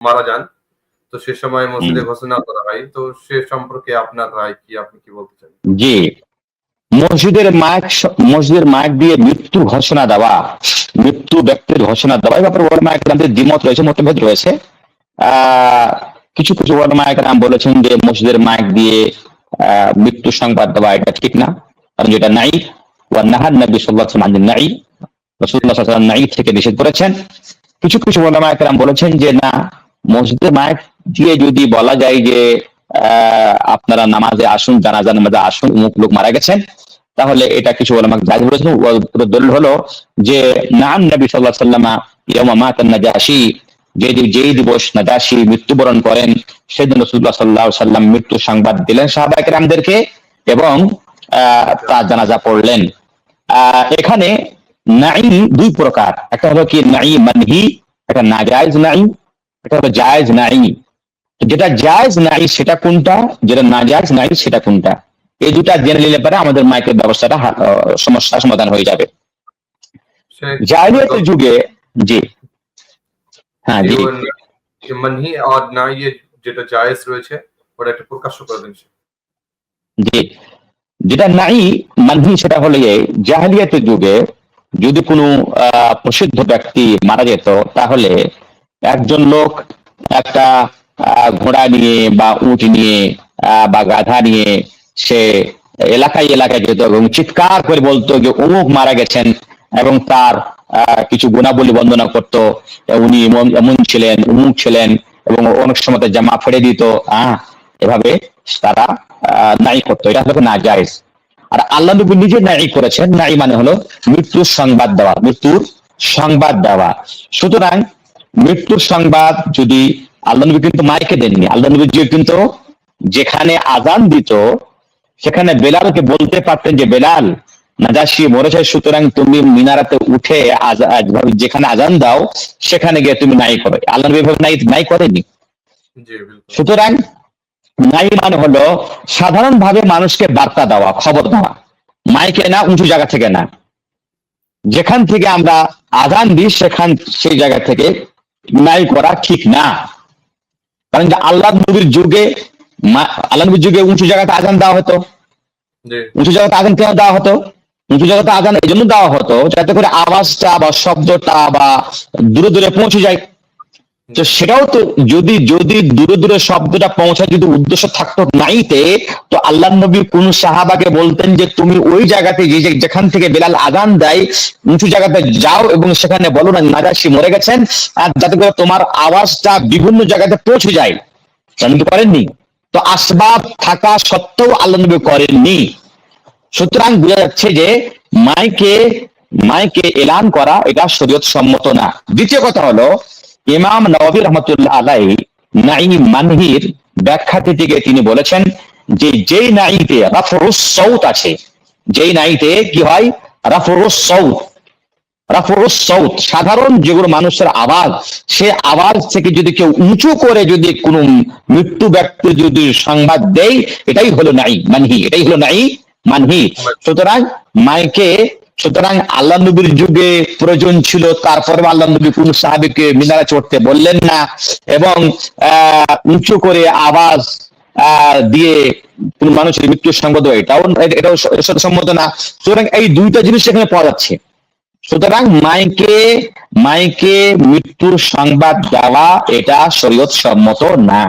মারা যান। তো সে সময় মসজিদে ঘোষণা করা হয়। তো সে সম্পর্কে আপনার রায় কি? আপনি কি বলতে চান? জি। মসজিদের মাইক মসজিদের মাইক দিয়ে মৃত্যুর ঘোষণা দেওয়া মৃত্যু ব্যক্তির ঘোষণা দেওয়া এই ব্যাপারে ওলামা একরামদের দ্বিমত রয়েছে মতভেদ রয়েছে। কিছু কিছু ওলামা একরাম বলেছেন যে মসজিদের মাইক দিয়ে মৃত্যু সংবাদ দেওয়া এটা ঠিক না। কারণ যেটা নাই ওয়া নাহার নবী সাল্লাল্লাহু আলাইহি ওয়াসাল্লাম নাই রাসূলুল্লাহ সাল্লাল্লাহু আলাইহি ওয়াসাল্লাম নাই থেকে নিষেধ করেছেন। কিছু কিছু ওলামা একরাম বলেছেন যে না মসজিদের মাইক দিয়ে যদি বলা যায় যে আপনারা নামাজে আসুন জানাজা নামাজে আসুন, অমুক লোক মারা গেছেন, তাহলে এটা কিছু ওলামা জায়জ বলেছেন। দলিল হলো যে নাম নবী সাল্লাল্লাহু আলাইহি ওয়াসাল্লাম ইয়াউমা মাতান নাজাশি, যে যেই দিবস নাজাশি মৃত্যুবরণ করেন, সেদিন রাসূলুল্লাহ সাল্লাল্লাহু আলাইহি ওয়াসাল্লাম মৃত্যু সংবাদ দিলেন সাহাবায়ে কেরামদেরকে এবং তার জানাজা পড়লেন। এখানে নাই দুই প্রকার। একটা হলো কি নাই মানহি, একটা নাজায়েজ নাই এটা হলো জায়জ নাই যেটা জায়জ নাই সেটা কোনটা? যেটা না জায়জ নাই সেটা কোনটা? এই দুটা জেনে নিলে পরে আমাদের মাইকের ব্যবস্থাটা সমস্যা সমাধান হয়ে যাবে। যুগে জি। হ্যাঁ জি। মানহি আর না ইয়ে যেটা জায়েজ রয়েছে ওটা একটু প্রকাশ করে দিন জি। যেটা নাই মানহি সেটা হলো জাহেলিয়াতের যুগে যদি কোনো প্রসিদ্ধ ব্যক্তি মারা যেত তাহলে একজন লোক একটা ঘোড়া নিয়ে বা উট নিয়ে বা গাধা নিয়ে সে এলাকায় এলাকায় যেত এবং চিৎকার করে বলতো যে অমুক মারা গেছেন এবং তার কিছু গুণাবলী বন্দনা করত। উনি এমন ছিলেন অমুক ছিলেন এবং অনেক সময় জামা ফেড়ে দিত। আহ, এভাবে তারা নাই করতো। এটা হলো না জায়েজ আর আল্লাহ নবী নিজে নাই করেছেন। নাই মানে হলো মৃত্যুর সংবাদ দেওয়া, মৃত্যুর সংবাদ দেওয়া। সুতরাং মৃত্যুর সংবাদ যদি আল্লাহ নবী কিন্তু মাইকে দেননি আল্লাহ নবী যে কিন্তু যেখানে আজান দিত সেখানে বেলালকে বলতে পারতেন যে বেলাল নাজাসি মরেছে সুতরাং তুমি মিনারাতে উঠে যেখানে আজান দাও সেখানে গিয়ে তুমি নাই করো। আল্লাহ নবী নাই নাই করেনি সুতরাং নাই মানে হলো সাধারণভাবে মানুষকে বার্তা দেওয়া খবর দেওয়া। মাইকে না উঁচু জায়গা থেকে না। যেখান থেকে আমরা আজান দিই সেখান সেই জায়গা থেকে নাই করা ঠিক না। কারণ যে আল্লাহ নবীর যুগে আল্লাহ নবীর যুগে উঁচু জায়গাতে আগান দেওয়া হতো। উঁচু জায়গাতে আগান কেন দেওয়া হতো? উঁচু জায়গাতে আগান এই জন্য দেওয়া হতো যাতে করে আওয়াজটা বা শব্দটা বা দূরে দূরে পৌঁছে যায়। তো সেটাও তো যদি যদি দূরে দূরে শব্দটা পৌঁছায়, যদি উদ্দেশ্য থাকতো নাইতে, তো আল্লাহ নবী কোন সাহাবাকে বলতেন যে তুমি ওই জায়গাতে যে যেখান থেকে বেলাল আজান দেয়, উঁচু জায়গাতে যাও এবং সেখানে বলো না নাজাসি মরে গেছেন, আর যাতে করে তোমার আওয়াজটা বিভিন্ন জায়গাতে পৌঁছে যায়। আল্লাহ নবী করেননি? তো আসবাব থাকা সত্ত্বেও আল্লাহ নবী করেননি। সুতরাং বোঝা যাচ্ছে যে মাইকে মাইকে এলান করা এটা শরীয়ত সম্মত না। দ্বিতীয় কথা হলো ইমাম নবী রহমতুল্লাহ আলাই নাই মানহির ব্যাখ্যাতে থেকে তিনি বলেছেন যে যেই নাইতে রাফরুস সৌত আছে, যেই নাইতে কি হয়? রাফরুস সৌত রাফরুস সৌত সাধারণ যেগুলো মানুষের আওয়াজ, সে আওয়াজ থেকে যদি কেউ উঁচু করে যদি কোনো মৃত্যু ব্যক্তি যদি সংবাদ দেয়, এটাই হলো নাই মানহি, এটাই হলো নাই মানহি। সুতরাং মাইকে সুতরাং আল্লাহ নবীর যুগে প্রয়োজন ছিল তারপরে আল্লাহ নবী কোন সাহাবিকে মিনারা চড়তে বললেন না এবং উঁচু করে আওয়াজ দিয়ে কোন মানুষের মৃত্যুর সংবাদ এটাও এটাও সম্মত না। সুতরাং এই দুইটা জিনিস এখানে পাওয়া যাচ্ছে। সুতরাং মাইকে মাইকে মৃত্যুর সংবাদ দেওয়া এটা শরীয়ত সম্মত না।